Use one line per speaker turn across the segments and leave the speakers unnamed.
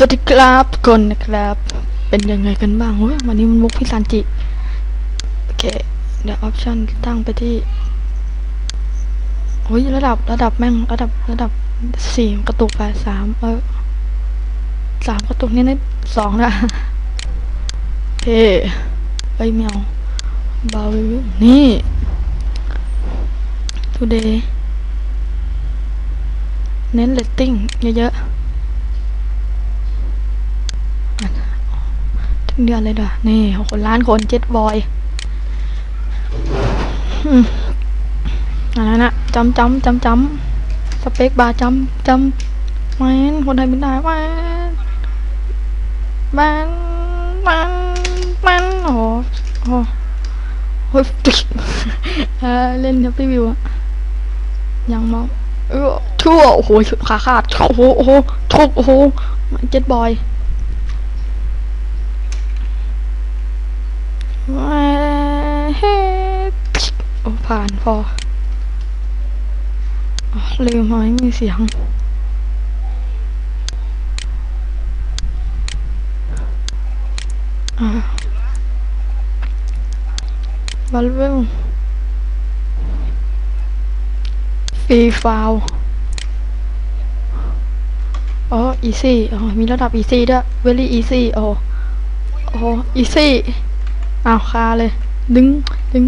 สวัสดีครับทุกคนนะครับ เป็นยังไงกันบ้างเฮ้ยวันนี้มันมุกพี่ซันจิ โอเค เดี๋ยวออปชันตั้งไปที่โอ้ยระดับระดับแม่งระดับระดับสี่กระตุกไปสามเออสามกระตุกนี่นิดสองนะโอเคไปเมียวเบาวิวนี่ today เน้นเลตติ้งเยอะๆ ทุก เดือนเลยเด้อนี่หกล้านคนเจ็ดบอยอันนั้นนะจำจำจำจำสเปคบาร์จำจำแมนคนไทยเป็นได้แมนแมนแมนแมนโอ้โหโอ้โหเฮ้ยติ๊กเออเล่นแฮปปี้วิวอะยังมองเออทั่วโอ้โหขาขาดโอ้โหโอ้โหทุกโอ้โหเจ็ดบอย เฮ้ โอ้ผ่านพออลืมไม่มีเสียง อ่าบัลเวลฟีฟาวอ๋ออีซี่ อ๋อ มีระดับอีซี่ด้วย very easy โอ้โอ้อีซี่ อาคาเลย ดึงดึง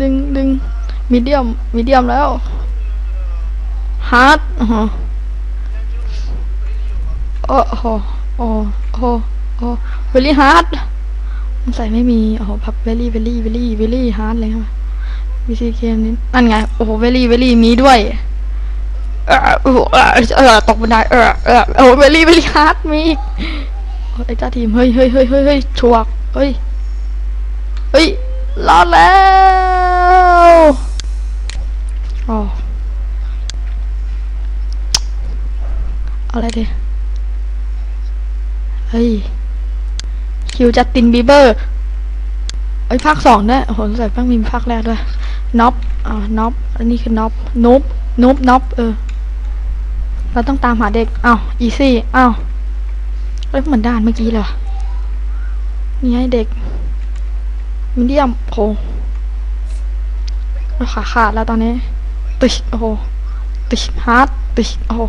ดึงดึงมีเดียมมีเดียมแล้วฮาร์ดโอ้โหโอ้โหโอ้โหโอ้เวลี่ฮาร์ดมันใส่ไม่มีโอ้โหพับเวลี่เวลี่เวลี่เวลี่ฮาร์ดเลยครับวิธีเกมนี้นั่นไงโอ้โหเวลี่เวลี่มีด้วยเออเออตกบันไดเออเออโอ้โหเวลี่เวลี่ฮาร์ดมีอีกไอ้เจ้าทีมเฮ้ยเฮ้ยเฮ้ยเฮ้ยเฮ้ยชวกเฮ้ย เฮ้ยรอดแล้วอ๋อเอาอะไรดีเฮ้ยคิวจัสตินบีเบอร์เอ้ยภาคสองด้วยโหสงสัยเพิ่งมีภาคแรกด้วยน็อปอ่าน็อปอันนี้คือน็อปนุบนุบน็อปเออ เราต้องตามหาเด็กอ้าวอีซี่อ้าวเอ้ยเหมือนด่านเมื่อกี้เลยนี่ให้เด็ก มีเดียมโอ้โหขาขาดแล้วตอนนี้ ตึกโอ้โหตึกฮาร์ดตึกโอ้โห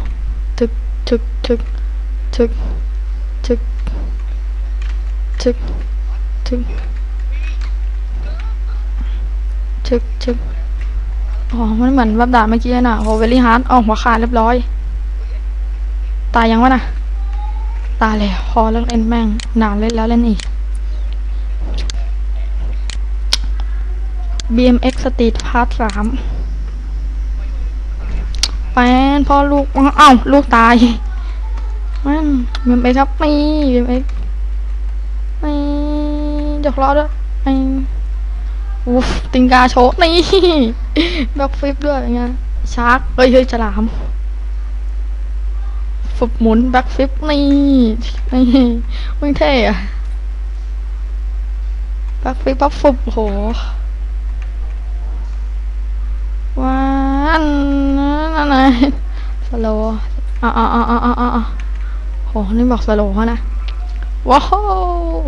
ทึกทึกทึกทึกทึกทึกทึกทึกทึกอ๋อมันเหมือนแบบด่าเมื่อกี้น่ะโอ้เวลี่ฮาร์ดอ๋อหัวขาดเรียบร้อย ตายยังวะน่ะ ตายแล้วพอเลิกเล่นแม่งนานเล่นแล้วเล่นอีก BMX Street Part สามแฟนพ่อลูกอ้าวลูกตายมัน BMX ครับไม่ BMX ไม่จกล้อด้วยไม่อูฟติงกาโชว์นี่แบ็คฟลิปด้วยไงชาร์กเฮ้ยเฮ้ยฉลามฝึกหมุนแบ็คฟลิปนี่นี่มึงเท่อะแบ็คฟลิปปั๊บฟุบโอ้โห ว้านนั่นไงสโลอะอะอะอะอะอะโหนี่บอกสโลเขานะ ว้าว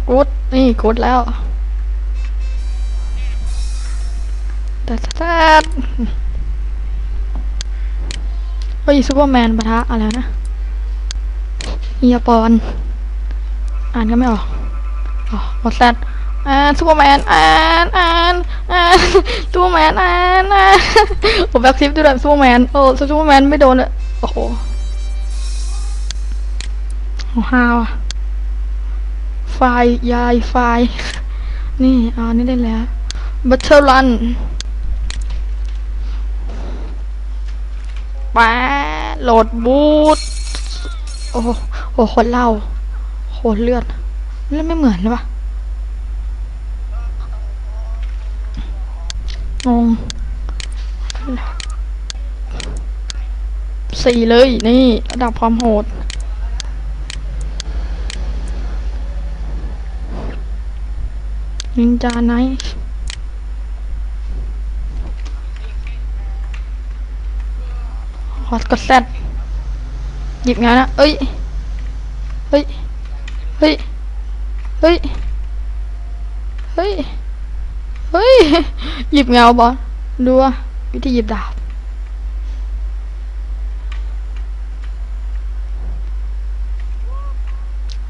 กูดนี่กูดแล้วแต่แต่เฮ้ยซูเปอร์แมนปะทะอะไรนะเฮียปอน อ่านก็ไม่ออกอ๋อหมดแซด อ่านซูเปอร์แมนอ่านอ่านอ่านซูเปอร์แมนอ่านอ่านโอ้แบ็คซิฟด้วยซูเปอร์แมนโอ้ซูเปอร์แมนไม่โดนเลยโอ้โหโอ้ฮาวอะไฟยายไฟนี่อ่านี่ได้แล้วบัตเทอร์รันแปะโหลดบูทโอ้โหโอ้โหคนเล่าโหเลือดเลือดไม่เหมือนเลยปะ งงสี่เลยนี่ระดับความโหดนินจาไนท์ฮอตก็แซดหยิบงานนะ เอ้ยฮ้ย เฮ้ย เฮ้ย เฮ้ย เฮ้ย หยิบเงาบอลดูว่าวิธีหยิบดาบ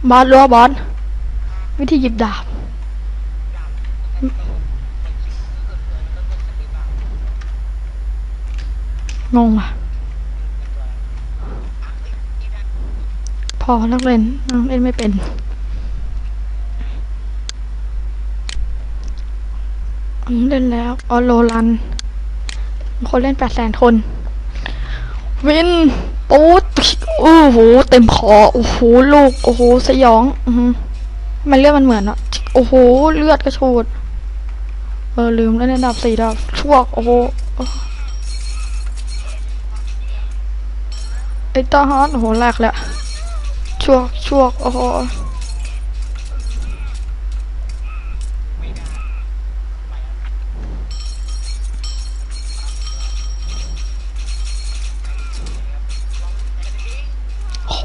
บอลรัวบอลวิธีหยิบดาบงงว่ะ พอนักเล่นนักเล่นไม่เป็น อืมเล่นแล้ว ออโลรัน คนเล่นแปดแสนคน วินปูดโอ้โห เต็มคอ โอ้โห ลูก โอ้โห สยอง อือมันเลือดมันเหมือนอะโอ้โห เลือดกระชูดเออ ลืมแล้วเนี่ยดับสี่ดับชั่วโอ้โหไอ้ตาฮอนโอ้โหแหลกเละชั่วชั่วโอ้โห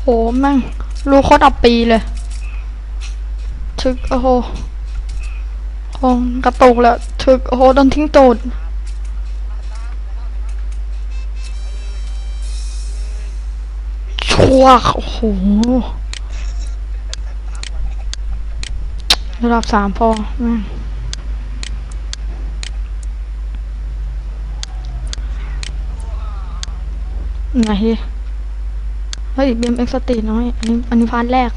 หแม่งรู้โคตรอับปีเลย ถึก โอ้โหโอ้กระตุกแล้ว ถึก โอ้โหโดนทิ้งตูดชั่วกโอ้โหระดับสามพอแม่งไหน เฮ้อ็กซ์ตีน้อย อันนี้อันนี้พาร์ทแรก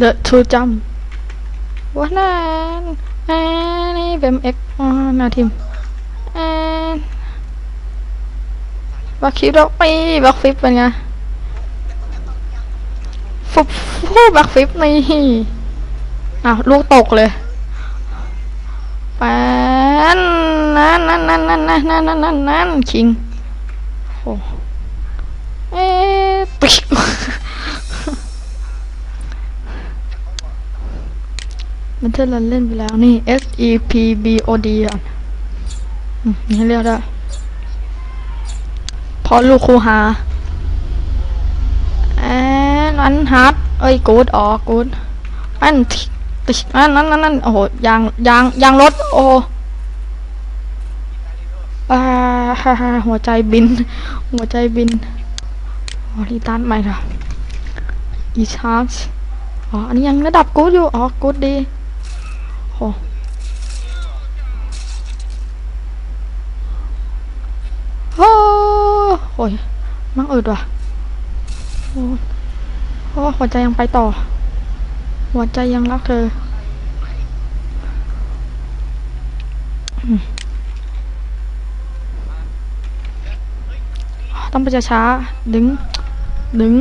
The Two Jump วันนั้นอันนี้ BMX อ๋อนาทีมอันบักคิวดอปีบักฟิปเป็นไงฟุบฟูบักฟิปนี่อะลูกตกเลยแปนนั่นนั่นนั่นนั่นนั่นนั่นนั่นคิง มันเธอเราเล่นไปแล้วนี่ S E P B O D อะนี่เรียกได้พอลูกครูหาแอนอันฮาร์ดเอ้ยกูดออกกูดอันติติอันนั้นนั่นนั่นโอ้โหยางยางยางรถโอ้อ่าหัวใจบิน หัวใจบิน อ๋อรีตันใหม่เหรออีชาร์จอ๋อ อันนี้ยังระดับกูดอยู่ อ๋อ กูดดีโหโอ้โอ้ยมั่งอึดว่ะโอ้โอ้หัวใจยังไปต่อ หัวใจยังรักเธอต้องไปช้าๆดึง ดึง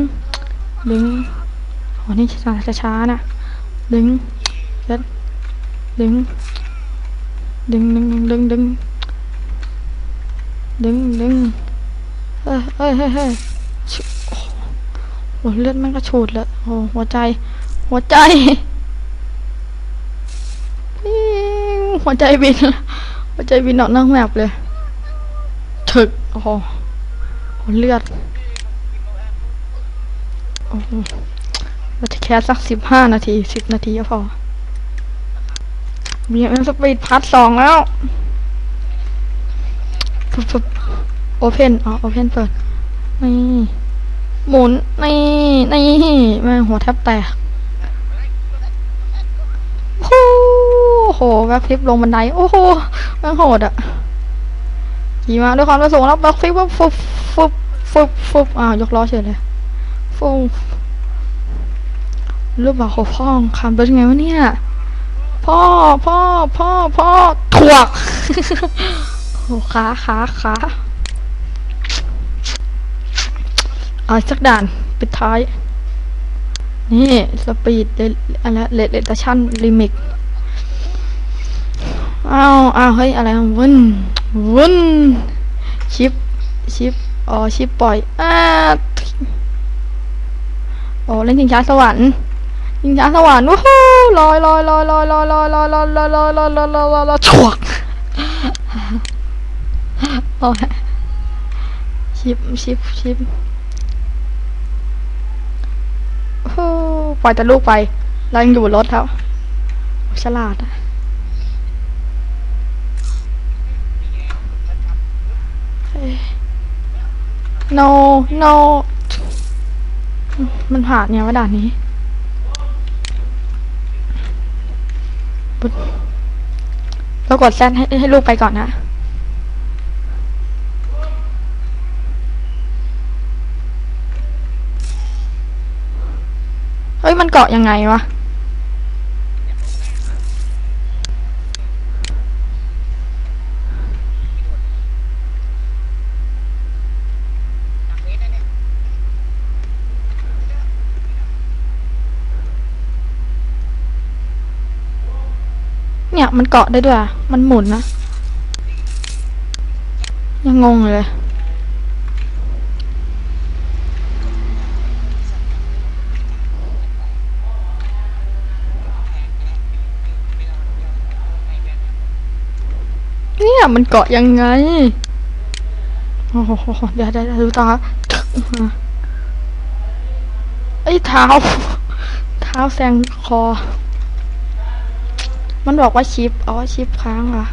ดึงโอ้นี่ช้าช้าๆนะ ดึงเด็ดดึง ดึงดึงดึงดึงดึงดึงเอ้ยเฮ้ยเฮ้ยโอ้โหโอ้เลือดมันก็ฉูดแล้วโอ้หัวใจ หัวใจ หัวใจบิน หัวใจบินออกนอกแมปเลย ถึก โอ้โหเลือด เราจะแคสสักสิบห้านาทีสิบนาทีก็พอมีเอ็นสปีดพาร์ทสองแล้วฟึบฟึบโอเพนอ๋อโอเพนเปิด นี่ หมุน นี่ นี่แม่หัวแทบแตกโอ้โหแบ็คฟลิปลงบันได โอ้โหแม่งโหดอะขี่มาด้วยความประสงค์แล้วแบ็คฟลิปว่าฟึบฟึบฟึบฟึบอ่าวยกล้อเฉยเลย ฟงรูปแบบของพ่อคำเป็นไงวะเนี่ย พ่อพ่อพ่อพ่อถ่วกโอ้ขาขาขาเอาอีกสักด่านปิดท้าย นี่สปีดอะไรเลดเลดชั่นลิมิกอ้าวอ้าวเฮ้ย อะไรวุ้นวุ้นชิป ชิป อ๋อ ชิปปล่อยอ้า โอ้เล่นชิงช้าสวรรค์ชิงช้าสวรรค์วู้ฮู้ลอยลอยลอยลอยลอยลอยลอยลอยลอยลอยลอยลอยลอยลอยลอยฉวกโอ้ยชิปชิปชิปโหปล่อยแต่ลูกไปเรายังอยู่บนรถครับฉลาดอะเฮ้ย no no มันผ่านเนี่ยว่าด่านนี้ปุ๊บเรากดแซนให้ให้ลูกไปก่อนนะเฮ้ยมันเกาะยังไงวะ เนี่ยมันเกาะได้ด้วยอะมันหมุนนะ ยังงงเลย เนี่ยมันเกาะยังไง โอ้โห เดี๋ยวเดี๋ยวเดี๋ยวดูตาไอ้ยเท้า เท้าแซงคอ มันบอกว่าชิป อ๋อ ชิปค้างว่ะ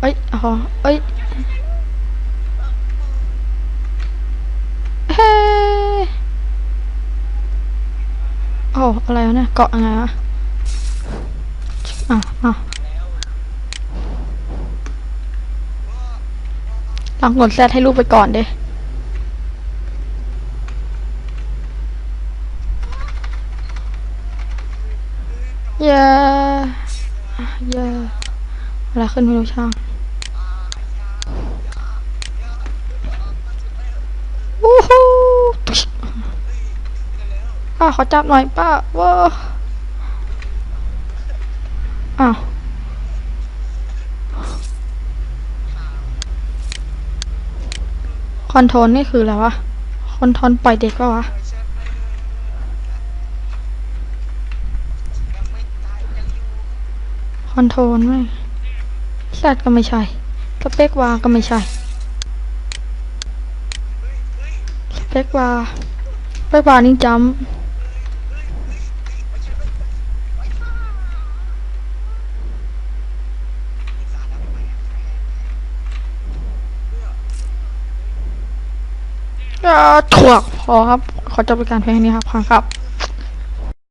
เอ้ย อ๋อ เอ้ยเฮ้โอ้อะไรวะเนี่ย เกาะยังไงวะอะอะลองกดแซดให้ลูกไปก่อนเด้เย้อะเย้เวลา ขึ้นไม่รู้ช่างวู้ฮู้ป้าขอจับหน่อยป้าว้าอ้าวคอนโทรลนี่คืออะไรวะคอนโทรลปล่อยเด็กปะวะคอนโทรลไม่ แซดก็ไม่ใช่สเปกวาก็ไม่ใช่สเปกวาสเปกวานี่จำอ่าถ่วพอครับ ขอจบรายการเพียงนี้ครับพังครับ